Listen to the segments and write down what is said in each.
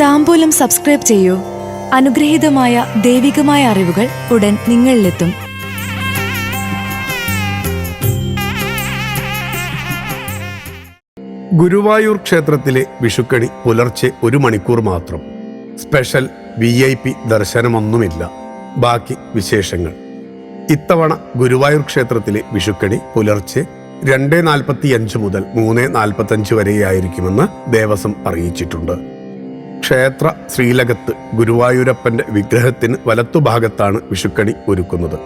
താമ്പൂലം subscribe ചെയ്യൂ. അനുഗ്രഹീതമായ ദൈവികമായ അറിവുകൾ ഉടൻ നിങ്ങളിലെത്തും. ഗുരുവായൂർ ക്ഷേത്രത്തിലെ വിഷുക്കണി പുലർച്ചെ ഒരു മണിക്കൂർ മാത്രം. സ്പെഷ്യൽ വി ഐ പി ദർശനമൊന്നുമില്ല. ബാക്കി വിശേഷങ്ങൾ. ഇത്തവണ ഗുരുവായൂർ ക്ഷേത്രത്തിലെ വിഷുക്കണി പുലർച്ചെ രണ്ട് നാൽപ്പത്തിയഞ്ച് മുതൽ മൂന്ന് നാൽപ്പത്തഞ്ച് വരെയായിരിക്കുമെന്ന് ദേവസ്വം അറിയിച്ചിട്ടുണ്ട്. ക്ഷേത്ര ശ്രീലകത്ത് ഗുരുവായൂരപ്പന്റെ വിഗ്രഹത്തിന് വലത്തുഭാഗത്താണ് വിഷുക്കണി ഒരുക്കുന്നത്.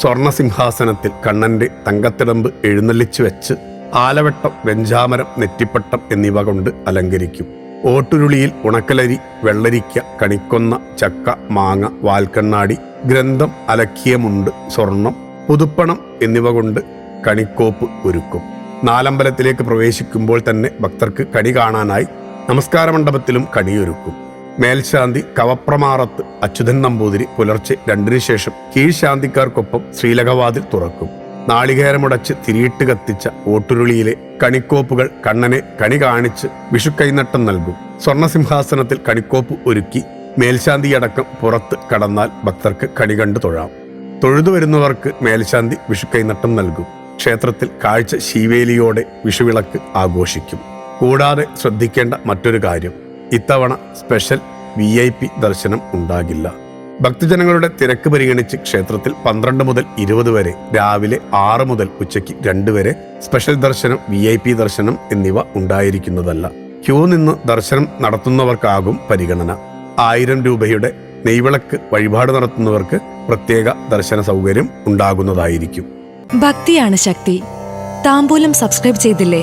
സ്വർണസിംഹാസനത്തിൽ കണ്ണന്റെ തങ്കത്തിടമ്പ് എഴുന്നള്ളിച്ചു വെച്ച് ആലവട്ടം വെഞ്ചാമരം നെറ്റിപ്പട്ടം എന്നിവ കൊണ്ട് അലങ്കരിക്കും. ഓട്ടുരുളിയിൽ ഉണക്കലരി വെള്ളരിക്ക കണിക്കൊന്ന ചക്ക മാങ്ങ വാൽക്കണ്ണാടി ഗ്രന്ഥം അലക്കിയ മുണ്ട് സ്വർണം പുതുപ്പണം എന്നിവ കൊണ്ട് കണിക്കോപ്പ് ഒരുക്കും. നാലമ്പലത്തിലേക്ക് പ്രവേശിക്കുമ്പോൾ തന്നെ ഭക്തർക്ക് കണി കാണാനായി നമസ്കാര മണ്ഡപത്തിലും കണിയൊരുക്കും മേൽശാന്തി കവപ്രമാറത്ത് അച്യുതൻ നമ്പൂതിരി പുലർച്ചെ രണ്ടിനു ശേഷം കീഴ്ശാന്തിക്കാർക്കൊപ്പം ശ്രീലകവാതിൽ തുറക്കും. നാളികേരമുടച്ച് തിരിയിട്ട് കത്തിച്ച ഓട്ടുരുളിയിലെ കണിക്കോപ്പുകൾ കണ്ണനെ കണി കാണിച്ച് വിഷുക്കൈനട്ടം നൽകും. സ്വർണസിംഹാസനത്തിൽ കണിക്കോപ്പ് ഒരുക്കി മേൽശാന്തിയടക്കം പുറത്ത് കടന്നാൽ ഭക്തർക്ക് കണി കണ്ടു തൊഴാം. തൊഴുതു വരുന്നവർക്ക് മേൽശാന്തി വിഷുക്കൈനട്ടം നൽകും. ക്ഷേത്രത്തിൽ കാഴ്ച ശീവേലിയോടെ വിഷുവിളക്ക് ആഘോഷിക്കും. കൂടാതെ ശ്രദ്ധിക്കേണ്ട മറ്റൊരു കാര്യം ഇത്തവണ സ്പെഷ്യൽ വി ഐ പി ദർശനം ഉണ്ടാകില്ല. ഭക്തജനങ്ങളുടെ തിരക്ക് പരിഗണിച്ച് ക്ഷേത്രത്തിൽ പന്ത്രണ്ട് മുതൽ ഇരുപത് വരെ രാവിലെ ആറ് മുതൽ ഉച്ചയ്ക്ക് രണ്ട് വരെ സ്പെഷ്യൽ ദർശനം വി ഐ പി ദർശനം എന്നിവ ഉണ്ടായിരിക്കുന്നതല്ല. ക്യൂ നിന്ന് ദർശനം നടത്തുന്നവർക്കാകും പരിഗണന. ആയിരം രൂപയുടെ നെയ്വിളക്ക് വഴിപാട് നടത്തുന്നവർക്ക് പ്രത്യേക ദർശന സൗകര്യം ഉണ്ടാകുന്നതായിരിക്കും. ഭക്തിയാണ് ശക്തി. താമ്പൂലം സബ്സ്ക്രൈബ് ചെയ്തില്ലേ?